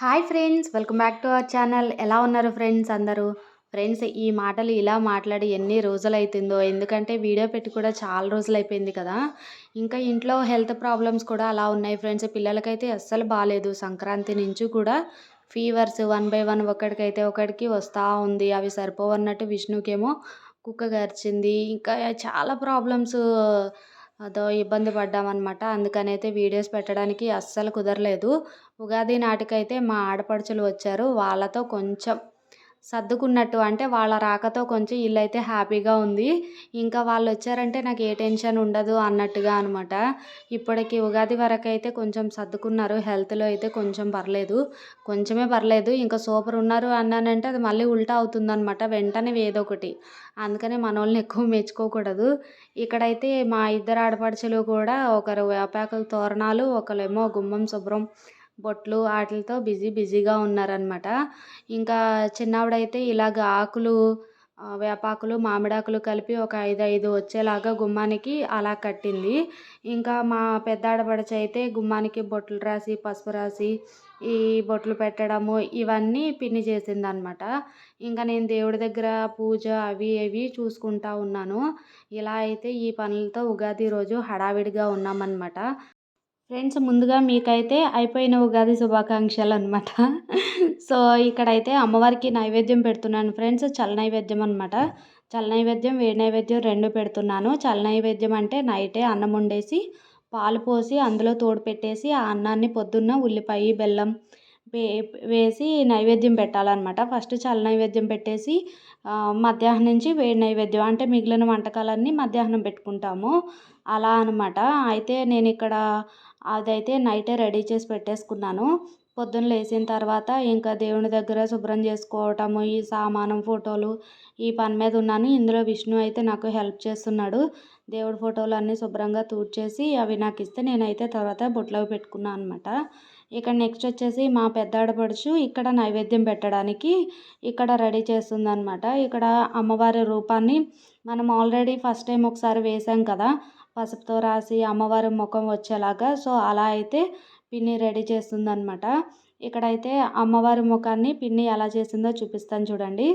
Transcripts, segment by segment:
Hi friends welcome back to our channel. ఎలా ఉన్నారు friends అందరూ? ఫ్రెండ్స్ ఈ మాటలు ఇలా మాట్లాడి ఎన్ని రోజులు అవుతుందో ఎందుకంటే వీడియో పెట్టి కూడా చాలా రోజులు అయిపోయింది కదా. ఇంకా ఇంట్లో హెల్త్ ప్రాబ్లమ్స్ కూడా అలా ఉన్నాయి ఫ్రెండ్స్. పిల్లలకైతే అస్సలు బాగాలేదు సంక్రాంతి నుంచి కూడా ఫీవర్స్ వన్ బై వన్ ఒకటికైతే ఒకటికి వస్తూ ఉంది. అవి సరిపోవన్నట్టు విష్ణుకేమో కుక్క గరిచింది. ఇంకా చాలా ప్రాబ్లమ్స్ అదో ఇబ్బంది పడ్డామన్నమాట. అందుకనైతే వీడియోస్ పెట్టడానికి అస్సలు కుదరలేదు. ఉగాది నాటికైతే మా ఆడపడుచులు వచ్చారు. వాళ్ళతో కొంచెం సర్దుకున్నట్టు. అంటే వాళ్ళ రాకతో కొంచెం ఇల్లు అయితే హ్యాపీగా ఉంది. ఇంకా వాళ్ళు వచ్చారంటే నాకు ఏ టెన్షన్ ఉండదు అన్నట్టుగా అనమాట. ఇప్పటికి ఉగాది వరకు అయితే కొంచెం సర్దుకున్నారు. హెల్త్లో అయితే కొంచెం పర్లేదు. కొంచెమే పర్లేదు. ఇంకా సూపర్ ఉన్నారు అన్నానంటే అది మళ్ళీ ఉల్టా అవుతుందన్నమాట వెంటనే ఏదో ఒకటి అందుకనే మన వాళ్ళని ఎక్కువ మెచ్చుకోకూడదు. ఇక్కడైతే మా ఇద్దరు ఆడపడుచులు కూడా ఒకరు వేపాకుల తోరణాలు ఒకరేమో గుమ్మం శుభ్రం బొట్లు వాటితో బిజీ బిజీగా ఉన్నారనమాట ఇంకా చిన్నవిడైతే ఇలాగ ఆకులు వేపాకులు మామిడాకులు కలిపి ఒక ఐదు ఐదు వచ్చేలాగా గుమ్మానికి అలా కట్టింది. ఇంకా మా పెద్ద ఆడపడుచు అయితే గుమ్మానికి బొట్లు రాసి పసుపు రాసి ఈ బొట్లు పెట్టడము ఇవన్నీ పిన్ని చేసిందనమాట ఇంకా నేను దేవుడి దగ్గర పూజ అవి ఇవి చూసుకుంటా ఉన్నాను. ఇలా అయితే ఈ పనులతో ఉగాది రోజు హడావిడిగా ఉన్నామన్నమాట. ఫ్రెండ్స్ ముందుగా మీకైతే అయిపోయిన ఉగాది శుభాకాంక్షలు అనమాట సో ఇక్కడైతే అమ్మవారికి నైవేద్యం పెడుతున్నాను. ఫ్రెండ్స్ చల్ల నైవేద్యం అనమాట చల్ల నైవేద్యం వేడి నైవేద్యం రెండు పెడుతున్నాను. చల్ల నైవేద్యం అంటే నైటే అన్నం వండేసి పాలు పోసి అందులో తోడు పెట్టేసి ఆ అన్నాన్ని పొద్దున్న ఉల్లిపాయ బెల్లం వే వేసి నైవేద్యం పెట్టాలన్నమాట. ఫస్ట్ చల్ల నైవేద్యం పెట్టేసి మధ్యాహ్నం నుంచి వేడి నైవేద్యం అంటే మిగిలిన వంటకాలన్నీ మధ్యాహ్నం పెట్టుకుంటాము. అలా అనమాట అయితే నేను ఇక్కడ అదైతే నైటే రెడీ చేసి పెట్టేసుకున్నాను. పొద్దున్న లేచిన తర్వాత ఇంకా దేవుని దగ్గర శుభ్రం చేసుకోవటము ఈ సామానం ఫోటోలు ఈ పని మీద ఉన్నాను. ఇందులో విష్ణు అయితే నాకు హెల్ప్ చేస్తున్నాడు. దేవుడి ఫోటోలు అన్నీ శుభ్రంగా తూడ్చేసి అవి నాకు ఇస్తే నేనైతే తర్వాత బొట్లో పెట్టుకున్నాను అనమాట ఇక్కడ నెక్స్ట్ వచ్చేసి మా పెద్ద ఆడపడుచు ఇక్కడ నైవేద్యం పెట్టడానికి ఇక్కడ రెడీ చేస్తుందన్నమాట. ఇక్కడ అమ్మవారి రూపాన్ని మనం ఆల్రెడీ ఫస్ట్ టైం ఒకసారి వేసాం కదా. పసుపుతో రాసి అమ్మవారి ముఖం వచ్చేలాగా సో అలా అయితే పిన్ని రెడీ చేస్తుందన్నమాట. ఇక్కడైతే అమ్మవారి ముఖాన్ని పిన్ని ఎలా చేసిందో చూపిస్తాను చూడండి.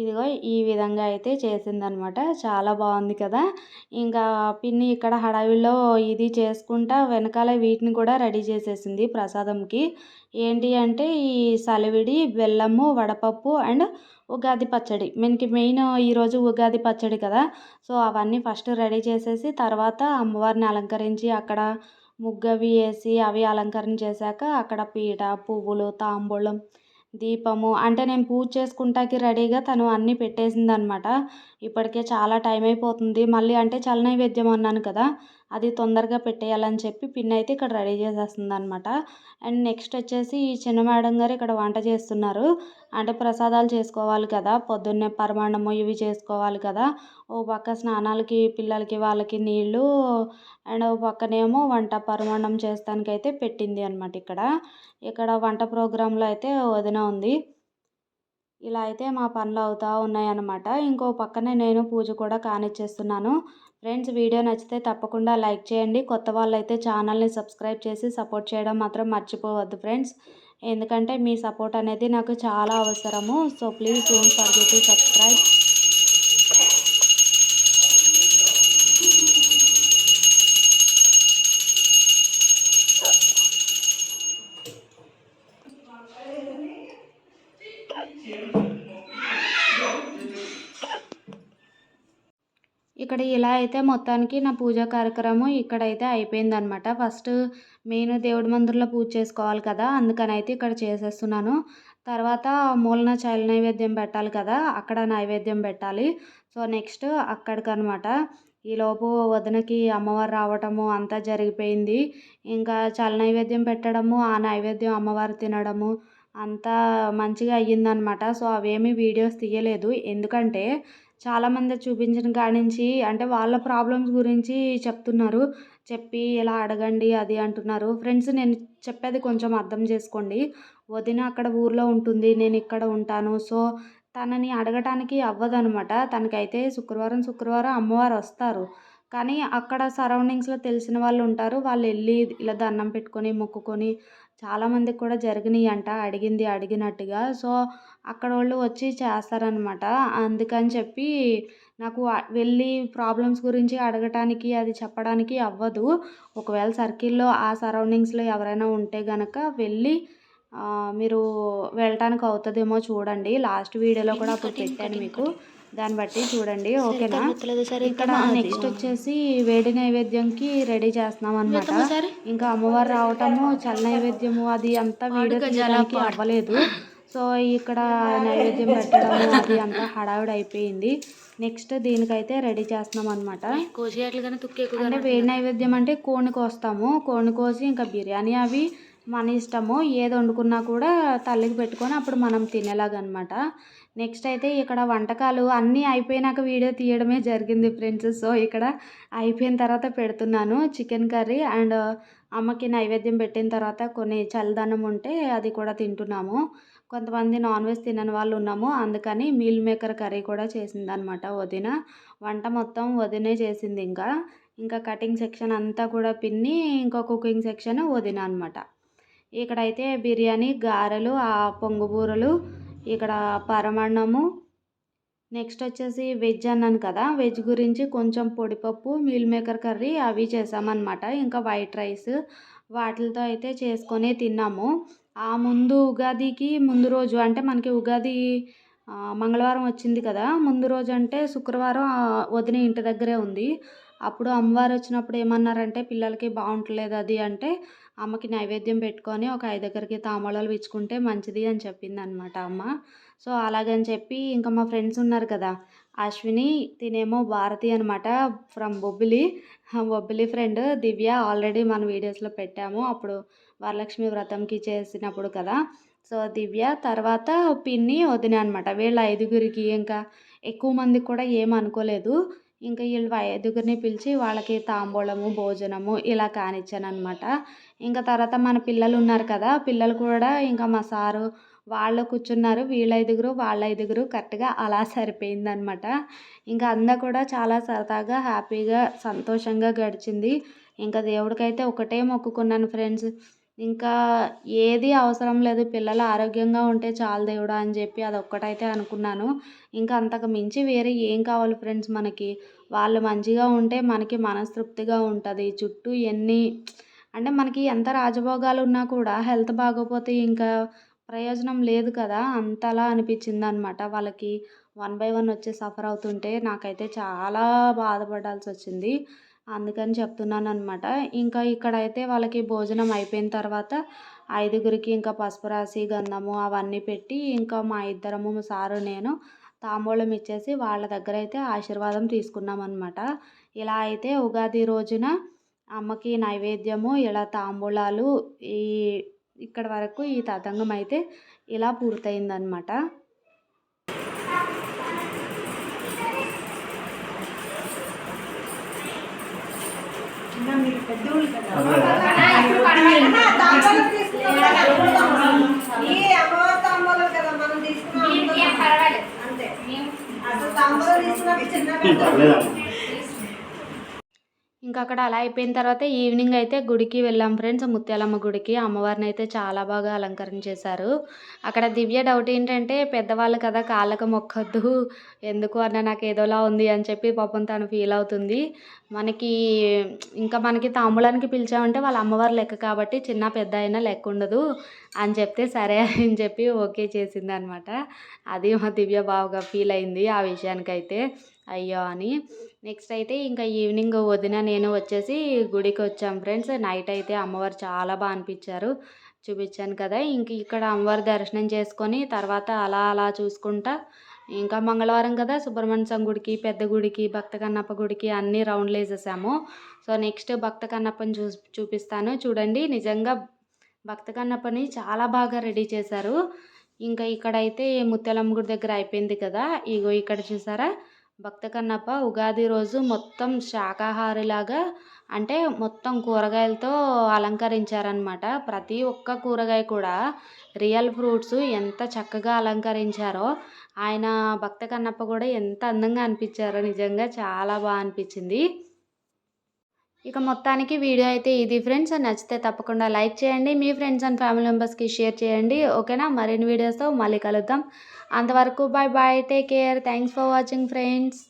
ఇదిగో ఈ విధంగా అయితే చేసిందనమాట. చాలా బాగుంది కదా. ఇంకా పిన్ని ఇక్కడ హడావిలో ఇది చేసుకుంటా వెనకాల వీటిని కూడా రెడీ చేసేసింది ప్రసాదంకి. ఏంటి అంటే ఈ సలివిడి బెల్లము వడపప్పు అండ్ ఉగాది పచ్చడి. మనకి మెయిన్ ఈరోజు ఉగాది పచ్చడి కదా. సో అవన్నీ ఫస్ట్ రెడీ చేసేసి తర్వాత అమ్మవారిని అలంకరించి అక్కడ ముగ్గవి వేసి అవి అలంకరణ చేశాక అక్కడ పీట పువ్వులు తాంబూలం దీపము. అంటే నేను పూజ చేసుకుంటాకి రెడీగా తను అన్నీ పెట్టేసింది అనమాట ఇప్పటికే చాలా టైం అయిపోతుంది. మళ్ళీ అంటే చల్ల నైవేద్యం అన్నాను కదా అది తొందరగా పెట్టేయాలని చెప్పి పిన్ అయితే ఇక్కడ రెడీ చేసేస్తుంది అనమాట అండ్ నెక్స్ట్ వచ్చేసి ఈ చిన్న మేడం గారు ఇక్కడ వంట చేస్తున్నారు. అంటే ప్రసాదాలు చేసుకోవాలి కదా పొద్దున్నే పరమాణము ఇవి చేసుకోవాలి కదా. ఓ పక్క స్నానాలకి పిల్లలకి వాళ్ళకి నీళ్ళు అండ్ ఓ పక్కనేమో వంట పరమాన్నం చేస్తానికైతే పెట్టింది అనమాట ఇక్కడ. ఇక్కడ వంట ప్రోగ్రాంలో అయితే వదిన ఉంది. ఇలా అయితే మా పనులు అవుతూ ఉన్నాయన్నమాట. ఇంకో పక్కనే నేను పూజ కూడా కానిచ్చేస్తున్నాను. ఫ్రెండ్స్ వీడియో నచ్చితే తప్పకుండా లైక్ చేయండి. కొత్త వాళ్ళు అయితే ఛానల్ని సబ్స్క్రైబ్ చేసి సపోర్ట్ చేయడం మాత్రం మర్చిపోవద్దు ఫ్రెండ్స్. ఎందుకంటే మీ సపోర్ట్ అనేది నాకు చాలా అవసరము. So please don't forget to subscribe. ఇక్కడ ఇలా అయితే మొత్తానికి నా పూజా కార్యక్రమం ఇక్కడైతే అయిపోయిందనమాట ఫస్ట్ మెయిన్ దేవుడి మందిరంలో పూజ చేసుకోవాలి కదా అందుకని అయితే ఇక్కడ చేసేస్తున్నాను. తర్వాత మూలన చైల నైవేద్యం పెట్టాలి కదా అక్కడ నైవేద్యం పెట్టాలి. సో నెక్స్ట్ అక్కడికనమాట ఈలోపు వదినకి అమ్మవారు రావటము అంతా జరిగిపోయింది. ఇంకా చల్ల నైవేద్యం పెట్టడము ఆ నైవేద్యం అమ్మవారు తినడము అంతా మంచిగా అయ్యిందనమాట సో అవేమీ వీడియోస్ తీయలేదు. ఎందుకంటే చాలామంది చూపించిన కాడ నుంచి అంటే వాళ్ళ ప్రాబ్లమ్స్ గురించి చెప్తున్నారు. చెప్పి ఇలా అడగండి అది అంటున్నారు. ఫ్రెండ్స్ నేను చెప్పేది కొంచెం అర్థం చేసుకోండి. వదిన అక్కడ ఊర్లో ఉంటుంది నేను ఇక్కడ ఉంటాను. సో తనని అడగటానికి అవ్వదనమాట. తనకైతే శుక్రవారం శుక్రవారం అమ్మవారు వస్తారు. కానీ అక్కడ సరౌండింగ్స్లో తెలిసిన వాళ్ళు ఉంటారు. వాళ్ళు వెళ్ళి ఇలా దండం పెట్టుకొని మొక్కుకొని చాలామందికి కూడా జరిగినాయి అంట అడిగింది అడిగినట్టుగా. సో అక్కడ వాళ్ళు వచ్చి చేస్తారనమాట అందుకని చెప్పి నాకు వెళ్ళి ప్రాబ్లమ్స్ గురించి అడగటానికి అది చెప్పడానికి అవ్వదు. ఒకవేళ సర్కిల్లో ఆ సరౌండింగ్స్లో ఎవరైనా ఉంటే గనక వెళ్ళి మీరు వెళ్ళటానికి అవుతుందేమో చూడండి. లాస్ట్ వీడియోలో కూడా అప్పుడు పెట్టాను మీకు. దాన్ని బట్టి చూడండి ఓకేనా? ఇక్కడ నెక్స్ట్ వచ్చేసి వేడి నైవేద్యంకి రెడీ చేస్తున్నాం అనమాట ఇంకా అమ్మవారు రావటము చల్ల నైవేద్యము అది అంతా వీడియో తీయడానికి అవ్వలేదు. సో ఇక్కడ నైవేద్యం పెట్టడము అది అంతా హడావిడి అయిపోయింది. నెక్స్ట్ దీనికైతే రెడీ చేస్తున్నాం అనమాట అంటే వేడి నైవేద్యం అంటే కోడిని కోస్తాము. కోడిని కోసి ఇంకా బిర్యానీ అవి మన ఇష్టము. ఏది వండుకున్నా కూడా తల్లికి పెట్టుకొని అప్పుడు మనం తినేలాగనమాట నెక్స్ట్ అయితే ఇక్కడ వంటకాలు అన్నీ అయిపోయినాక వీడియో తీయడమే జరిగింది ఫ్రెండ్స్. సో ఇక్కడ అయిపోయిన తర్వాత పెడుతున్నాను చికెన్ కర్రీ అండ్ అమ్మకి నైవేద్యం పెట్టిన తర్వాత కొన్ని చల్లదనం ఉంటే అది కూడా తింటున్నాము. కొంతమంది నాన్ వెజ్ తినని వాళ్ళు ఉన్నాము. అందుకని మీల్ మేకర్ కర్రీ కూడా చేసింది అనమాట వదిన. వంట మొత్తం వదినే చేసింది ఇంకా. ఇంకా కటింగ్ సెక్షన్ అంతా కూడా పిన్ని ఇంకా కుకింగ్ సెక్షన్ వదిన అనమాట. ఇక్కడైతే బిర్యానీ గారెలు ఆ పొంగుబూరలు ఇక్కడ పరమాన్నము. నెక్స్ట్ వచ్చేసి వెజ్ అన్నాను కదా వెజ్ గురించి కొంచెం పొడిపప్పు మీల్ మేకర్ కర్రీ అవి చేసామన్నమాట. ఇంకా వైట్ రైస్ వాటితో అయితే చేసుకొని తిన్నాము. ఆ ముందు ఉగాదికి ముందు రోజు అంటే మనకి ఉగాది మంగళవారం వచ్చింది కదా ముందు రోజు అంటే శుక్రవారం వదిన ఇంటి దగ్గరే ఉంది. అప్పుడు అమ్మవారు వచ్చినప్పుడు ఏమన్నారంటే పిల్లలకి బాగుంటలేదు అది అంటే అమ్మకి నైవేద్యం పెట్టుకొని ఒక ఐదుగురికి తాంబూలాలు ఇచ్చుకుంటే మంచిది అని చెప్పింది అనమాట అమ్మ. సో అలాగని చెప్పి ఇంకా మా ఫ్రెండ్స్ ఉన్నారు కదా అశ్విని తినేమో భారతి అనమాట from Bobbili. Bobbili friend Divya already మన వీడియోస్లో పెట్టాము అప్పుడు వరలక్ష్మి వ్రతంకి చేసినప్పుడు కదా. సో దివ్య తర్వాత పిన్ని వదిన అనమాట వీళ్ళ ఐదుగురికి ఇంకా ఎక్కువ మందికి కూడా ఏం అనుకోలేదు. ఇంకా వీళ్ళు ఐదుగురిని పిలిచి వాళ్ళకి తాంబూలము భోజనము ఇలా కానిచ్చాను అనమాట ఇంకా తర్వాత మన పిల్లలు ఉన్నారు కదా పిల్లలు కూడా ఇంకా మా సారు వాళ్ళు కూర్చున్నారు వీళ్ళ ఐదుగురు వాళ్ళ ఐదుగురు కరెక్ట్గా అలా సరిపోయిందనమాట ఇంకా అంతా కూడా చాలా సరదాగా హ్యాపీగా సంతోషంగా గడిచింది. ఇంకా దేవుడికైతే ఒకటే మొక్కుకున్నాను ఫ్రెండ్స్. ఇంకా ఏది అవసరం లేదు పిల్లలు ఆరోగ్యంగా ఉంటే చాలు దేవుడా అని చెప్పి అది ఒక్కటైతే అనుకున్నాను. ఇంకా అంతకు మించి వేరే ఏం కావాలి ఫ్రెండ్స్ మనకి? వాళ్ళు మంచిగా ఉంటే మనకి మనస్తృప్తిగా ఉంటుంది. చుట్టూ ఎన్ని అంటే మనకి ఎంత రాజభోగాలు ఉన్నా కూడా హెల్త్ బాగోపోతే ఇంకా ప్రయోజనం లేదు కదా? అంతలా అనిపించింది అనమాట వాళ్ళకి వన్ బై వన్ వచ్చి సఫర్ అవుతుంటే నాకైతే చాలా బాధపడాల్సి వచ్చింది. అందుకని చెప్తున్నాను అనమాట ఇంకా ఇక్కడైతే వాళ్ళకి భోజనం అయిపోయిన తర్వాత ఐదుగురికి ఇంకా పసుపు రాసి గంధము అవన్నీ పెట్టి ఇంకా మా ఇద్దరము సారు నేను తాంబూలం ఇచ్చేసి వాళ్ళ దగ్గర అయితే ఆశీర్వాదం తీసుకున్నాం అనమాట ఇలా అయితే ఉగాది రోజున అమ్మకి నైవేద్యము ఇలా తాంబూలాలు ఈ ఇక్కడ వరకు ఈ తతంగం అయితే ఇలా పూర్తయిందనమాట మీరు పెద్దోళ్ళు అంతే తాంబూలం తీసుకున్నప్పుడు చిన్న ఇంకా అక్కడ అలా అయిపోయిన తర్వాత ఈవినింగ్ అయితే గుడికి వెళ్ళాం ఫ్రెండ్స్. ముత్యాలమ్మ గుడికి. అమ్మవారిని అయితే చాలా బాగా అలంకరణ చేశారు అక్కడ దివ్య డౌట్ ఏంటంటే పెద్దవాళ్ళు కదా కాళ్ళకు మొక్కద్దు. ఎందుకు అన్న నాకు ఏదోలా ఉంది అని చెప్పి పాపం తను ఫీల్ అవుతుంది. మనకి ఇంకా మనకి తాంబూలానికి పిలిచామంటే వాళ్ళ అమ్మవారు లెక్క కాబట్టి చిన్న పెద్ద అయినా లెక్క ఉండదు అని చెప్తే సరే అని చెప్పి ఓకే చేసింది అనమాట అది మా దివ్య బాగా ఫీల్ అయింది ఆ విషయానికైతే. అయ్యో అని. నెక్స్ట్ అయితే ఇంకా ఈవినింగ్ వదిన నేను వచ్చేసి గుడికి వచ్చాం ఫ్రెండ్స్ నైట్ అయితే అమ్మవారు చాలా బాగా అనిపించారు. చూపించాను కదా ఇంక ఇక్కడ అమ్మవారి దర్శనం చేసుకొని తర్వాత అలా అలా చూసుకుంటా. ఇంకా మంగళవారం కదా సుబ్రహ్మణ్య స్వామి గుడికి పెద్ద గుడికి భక్త కన్నప్ప గుడికి అన్ని రౌండ్లు వేసేసాము. సో నెక్స్ట్ భక్త కన్నప్పని చూ చూపిస్తాను. చూడండి నిజంగా భక్త కన్నప్పని చాలా బాగా రెడీ చేశారు. ఇంకా ఇక్కడైతే ముత్యాలమ్మ గుడి దగ్గర అయిపోయింది కదా ఇగో ఇక్కడ చూసారా? భక్త కన్నప్ప ఉగాది రోజు మొత్తం శాకాహారిలాగా అంటే మొత్తం కూరగాయలతో అలంకరించారనమాట ప్రతి ఒక్క కూరగాయ కూడా రియల్ ఫ్రూట్స్ ఎంత చక్కగా అలంకరించారో ఆయన భక్త కన్నప్ప కూడా ఎంత అందంగా అనిపించారో నిజంగా చాలా బాగా అనిపించింది. ఇక మొత్తానికి వీడియో అయితే ఇది ఫ్రెండ్స్. నచ్చితే తప్పకుండా లైక్ చేయండి. మీ ఫ్రెండ్స్ అండ్ ఫ్యామిలీ మెంబర్స్కి షేర్ చేయండి. ఓకేనా? మరిన్ని వీడియోస్తో మళ్ళీ కలుద్దాం. అంతవరకు bye bye take care. Thanks for watching friends.